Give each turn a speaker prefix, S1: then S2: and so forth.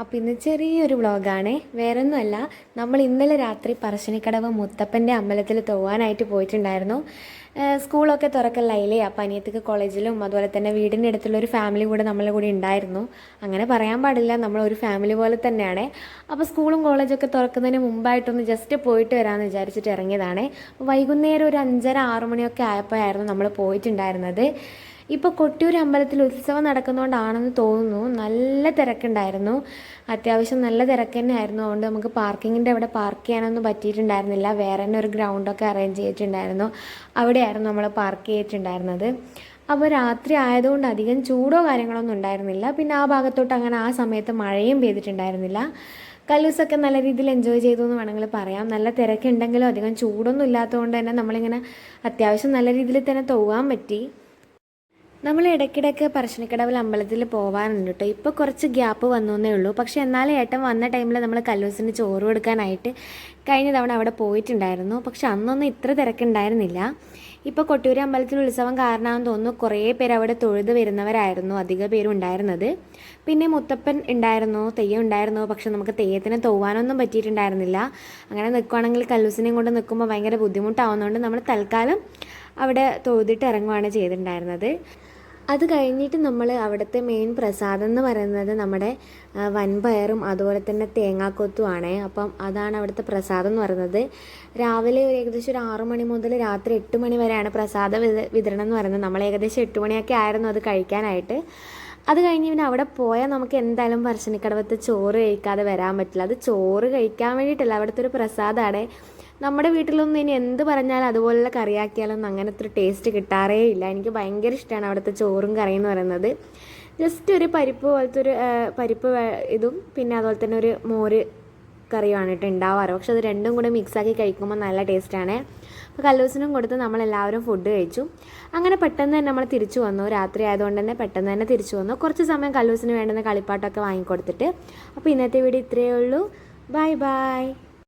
S1: അപ്പോൾ ഇന്ന് ചെറിയൊരു വ്ളോഗാണേ. വേറൊന്നുമല്ല നമ്മൾ ഇന്നലെ രാത്രി പറശ്ശിനിക്കടവ് മുത്തപ്പന്റെ അമ്പലത്തിൽ തോവാനായിട്ട് പോയിട്ടുണ്ടായിരുന്നു. സ്കൂളൊക്കെ തുറക്കല്ലായില്ലേ അപ്പോൾ അനിയത്തിക്ക് കോളേജിലും അതുപോലെ തന്നെ വീടിന്റെ അടുത്തുള്ള ഒരു ഫാമിലി കൂടെ നമ്മളെ കൂടെ ഉണ്ടായിരുന്നു. അങ്ങനെ പറയാൻ പാടില്ല നമ്മൾ ഒരു ഫാമിലി പോലെ തന്നെയാണ്. അപ്പോൾ സ്കൂളും കോളേജൊക്കെ തുറക്കുന്നതിന് മുമ്പായിട്ടൊന്ന് ജസ്റ്റ് പോയിട്ട് വരാമെന്ന് വിചാരിച്ചിട്ട് ഇറങ്ങിയതാണ്. വൈകുന്നേരം ഒരു അഞ്ചര ആറു മണിയൊക്കെ ആയപ്പോഴായിരുന്നു നമ്മൾ പോയിട്ടുണ്ടായിരുന്നത്. ഇപ്പോൾ കൊട്ടിയൂർ അമ്പലത്തിൽ ഉത്സവം നടക്കുന്നതുകൊണ്ടാണെന്ന് തോന്നുന്നു. നല്ല തിരക്കുണ്ടായിരുന്നു. അത്യാവശ്യം നല്ല തിരക്ക് തന്നെ ആയിരുന്നു അതുകൊണ്ട് നമുക്ക് പാർക്കിങ്ങിന്റെ അവിടെ പാർക്ക് ചെയ്യാനൊന്നും പറ്റിയിട്ടുണ്ടായിരുന്നില്ല. വേറെ തന്നെ ഒരു ഗ്രൗണ്ടൊക്കെ അറേഞ്ച് ചെയ്തിട്ടുണ്ടായിരുന്നു. അവിടെയായിരുന്നു നമ്മൾ പാർക്ക് ചെയ്തിട്ടുണ്ടായിരുന്നത്. അപ്പോൾ രാത്രി ആയതുകൊണ്ട് അധികം ചൂടോ കാര്യങ്ങളൊന്നും ഉണ്ടായിരുന്നില്ല. പിന്നെ ആ ഭാഗത്തോട്ട് അങ്ങനെ ആ സമയത്ത് മഴയും പെയ്തിട്ടുണ്ടായിരുന്നില്ല. കല്ലൂസൊക്കെ നല്ല രീതിയിൽ എൻജോയ് ചെയ്തു എന്ന് വേണമെങ്കിൽ പറയാം. നല്ല തിരക്കുണ്ടെങ്കിലും അധികം ചൂടൊന്നും ഇല്ലാത്തതുകൊണ്ട് തന്നെ നമ്മളിങ്ങനെ അത്യാവശ്യം നല്ല രീതിയിൽ തന്നെ തോവാൻ പറ്റി. നമ്മൾ ഇടയ്ക്കിടയ്ക്ക് പറശ്ശിനിക്കടവിൽ അമ്പലത്തിൽ പോകാനുണ്ട് കേട്ടോ ഇപ്പോൾ കുറച്ച് ഗ്യാപ്പ് വന്നേ ഉള്ളൂ. പക്ഷേ എന്നാലും ഏട്ടൻ വന്ന ടൈമിൽ നമ്മൾ കല്ലൂസിന് ചോറ് കൊടുക്കാനായിട്ട് കഴിഞ്ഞ തവണ അവിടെ പോയിട്ടുണ്ടായിരുന്നു. പക്ഷെ അന്നൊന്നും ഇത്ര തിരക്കുണ്ടായിരുന്നില്ല. ഇപ്പോൾ കൊട്ടിയൂർ അമ്പലത്തിൽ ഉത്സവം കാരണമെന്ന് തോന്നുന്നു കുറേ പേര് അവിടെ തൊഴുത് വരുന്നവരായിരുന്നു. അധിക പേരും ഉണ്ടായിരുന്നത്. പിന്നെ മുത്തപ്പൻ ഉണ്ടായിരുന്നു തെയ്യം ഉണ്ടായിരുന്നു. പക്ഷെ നമുക്ക് തെയ്യത്തിന് തോവാനൊന്നും പറ്റിയിട്ടുണ്ടായിരുന്നില്ല. അങ്ങനെ നിൽക്കുവാണെങ്കിൽ കല്ലൂസിനെയും കൊണ്ട് നിൽക്കുമ്പോൾ ഭയങ്കര ബുദ്ധിമുട്ടാവുന്നതുകൊണ്ട് നമ്മൾ തൽക്കാലം അവിടെ തൊഴുതിട്ട് ഇറങ്ങുവാണ് ചെയ്തിട്ടുണ്ടായിരുന്നത്. അത് കഴിഞ്ഞിട്ട് നമ്മൾ അവിടുത്തെ മെയിൻ പ്രസാദം എന്ന് പറയുന്നത് നമ്മുടെ വൻപയറും അതുപോലെ തന്നെ തേങ്ങാക്കൊത്തുമാണ് അപ്പം അതാണ് അവിടുത്തെ പ്രസാദം എന്ന് പറയുന്നത്. രാവിലെ ഒരു ഏകദേശം ഒരു ആറു മണി മുതൽ രാത്രി എട്ട് മണി വരെയാണ് പ്രസാദ വിത- വിതരണം എന്ന് പറയുന്നത്. നമ്മൾ ഏകദേശം എട്ട് മണിയൊക്കെ ആയിരുന്നു അത് കഴിക്കാനായിട്ട്. അത് കഴിഞ്ഞ് പിന്നെ അവിടെ പോയാൽ നമുക്ക് എന്തായാലും പറശ്ശിനിക്കടവത്ത് ചോറ് കഴിക്കാതെ വരാൻ പറ്റില്ല. അത് ചോറ് കഴിക്കാൻ വേണ്ടിയിട്ടല്ല അവിടുത്തെ ഒരു പ്രസാദമാണ് നമ്മുടെ വീട്ടിലൊന്നും ഇനി എന്ത് പറഞ്ഞാലും അതുപോലുള്ള കറിയാക്കിയാലൊന്നും അങ്ങനത്തെ ഒരു ടേസ്റ്റ് കിട്ടാറേ ഇല്ല. എനിക്ക് ഭയങ്കര ഇഷ്ടമാണ് അവിടുത്തെ ചോറും കറിയും എന്ന് പറയുന്നത്. ജസ്റ്റ് ഒരു പരിപ്പ് പോലത്തെ ഒരു പരിപ്പ് ഇതും പിന്നെ അതുപോലെ തന്നെ ഒരു മോര് കറിയുമാണ് കേട്ടോ ഉണ്ടാവാറ്. പക്ഷെ അത് രണ്ടും കൂടെ മിക്സാക്കി കഴിക്കുമ്പോൾ നല്ല ടേസ്റ്റാണ് അപ്പോൾ കല്ലൂസിനും കൊടുത്ത് നമ്മളെല്ലാവരും ഫുഡ് കഴിച്ചു. അങ്ങനെ പെട്ടെന്ന് തന്നെ നമ്മൾ തിരിച്ചു വന്നു. രാത്രി ആയതുകൊണ്ട് തന്നെ പെട്ടെന്ന് തന്നെ തിരിച്ചു വന്നു. കുറച്ച് സമയം കല്ലൂസിന് വേണ്ടുന്ന കളിപ്പാട്ടൊക്കെ വാങ്ങിക്കൊടുത്തിട്ട്. അപ്പോൾ ഇന്നത്തെ വീഡിയോ ഇത്രയേ ഉള്ളൂ. Bye bye